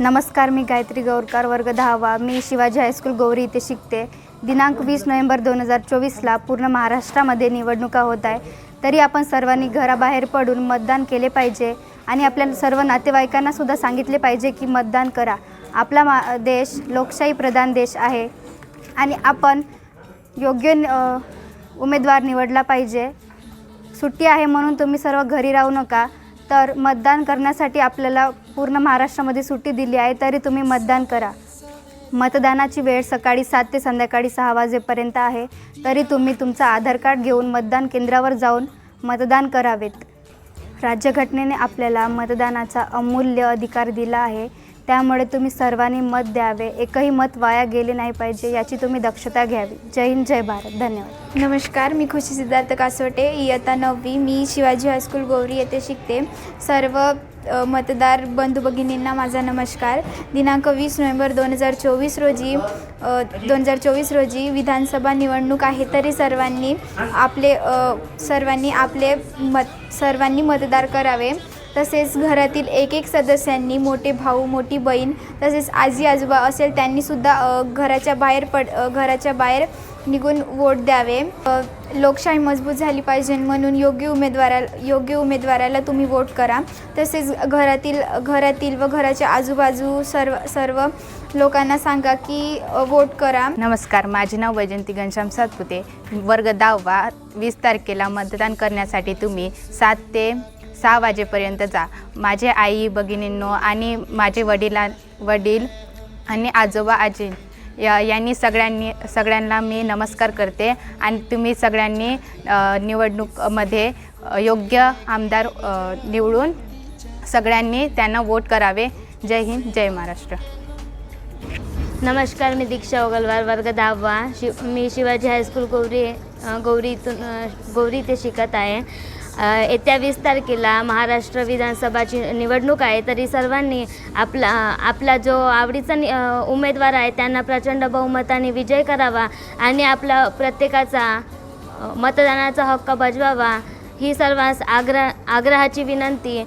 नमस्कार मी गायत्री गौरकार वर्ग दहावा. मी शिवाजी हायस्कूल गौरी इथे शिकते. दिनांक वीस नोव्हेंबर दोन हजार चोवीसला पूर्ण महाराष्ट्रामध्ये निवडणुका होत आहे. तरी आपण सर्वांनी घराबाहेर पडून मतदान केले पाहिजे आणि आपल्या सर्व नातेवाईकांना सुद्धा सांगितले पाहिजे की मतदान करा. आपला मा देश लोकशाही प्रधान देश आहे आणि आपण योग्य उमेदवार निवडला पाहिजे. सुट्टी आहे म्हणून तुम्ही सर्व घरी राहू नका. तर मतदान करण्यासाठी आपल्याला पूर्ण महाराष्ट्रामध्ये सुट्टी दिली आहे तरी तुम्ही मतदान करा. मतदानाची वेळ सकाळी सात ते संध्याकाळी सहा वाजेपर्यंत आहे तरी तुम्ही तुमचं आधार कार्ड घेऊन मतदान केंद्रावर जाऊन मतदान करावेत. राज्यघटनेने आपल्याला मतदानाचा अमूल्य अधिकार दिला आहे. त्यामुळे तुम्ही सर्वांनी मत द्यावे. एकही मत वाया गेले नाही पाहिजे याची तुम्ही दक्षता घ्यावी. जय हिंद जय भारत. धन्यवाद. नमस्कार मी खुशी सिद्धार्थ कासवटे. इयत्ता नववी. मी शिवाजी हायस्कूल गौरी येथे शिकते. सर्व मतदार बंधू भगिनींना माझा नमस्कार. दिनांक वीस नोव्हेंबर दोन हजार चोवीस रोजी दोन हजार चोवीस रोजी विधानसभा निवडणूक आहे तरी सर्वांनी आपले सर्वांनी आपले मत सर्वांनी मतदार करावे. तसेच घरातील एक एक सदस्यांनी मोठे भाऊ मोठी बहीण तसेच आजी आजोबा असेल त्यांनीसुद्धा घराच्या बाहेर पड घराच्या बाहेर निघून वोट द्यावे. लोकशाही मजबूत झाली पाहिजे म्हणून योग्य उमेदवाराला योग्य उमेदवाराला तुम्ही वोट करा. तसेच घरातील घरातील व घराच्या आजूबाजू सर्व सर्व लोकांना सांगा की वोट करा. नमस्कार माझे नाव वैजंती घनश्याम सातपुते. वर्ग दहावा वीस तारखेला मतदान करण्यासाठी तुम्ही सात ते सहा वाजेपर्यंत जा. माझे आई भगिनींनो आणि माझे वडिला वडील आणि आजोबा आजी या यांनी सगळ्यांनी सगळ्यांना मी नमस्कार करते आणि तुम्ही सगळ्यांनी निवडणूकमध्ये योग्य आमदार निवडून सगळ्यांनी त्यांना वोट करावे. जय हिंद जय महाराष्ट्र. नमस्कार मी दीक्षा ओगलवार वर्ग दहावा. शि मी शिवाजी हायस्कूल गौरी गौरी इथून गौरी इथे शिकत आहे. येत्या वीस तारखेला महाराष्ट्र विधानसभाची निवडणूक आहे तरी सर्वांनी आपला आपला जो आवडीचा नि उमेदवार आहे त्यांना प्रचंड बहुमताने विजय करावा आणि आपला प्रत्येकाचा मतदानाचा हक्क बजवावा ही सर्वांस आग्रह आग्रहाची विनंती.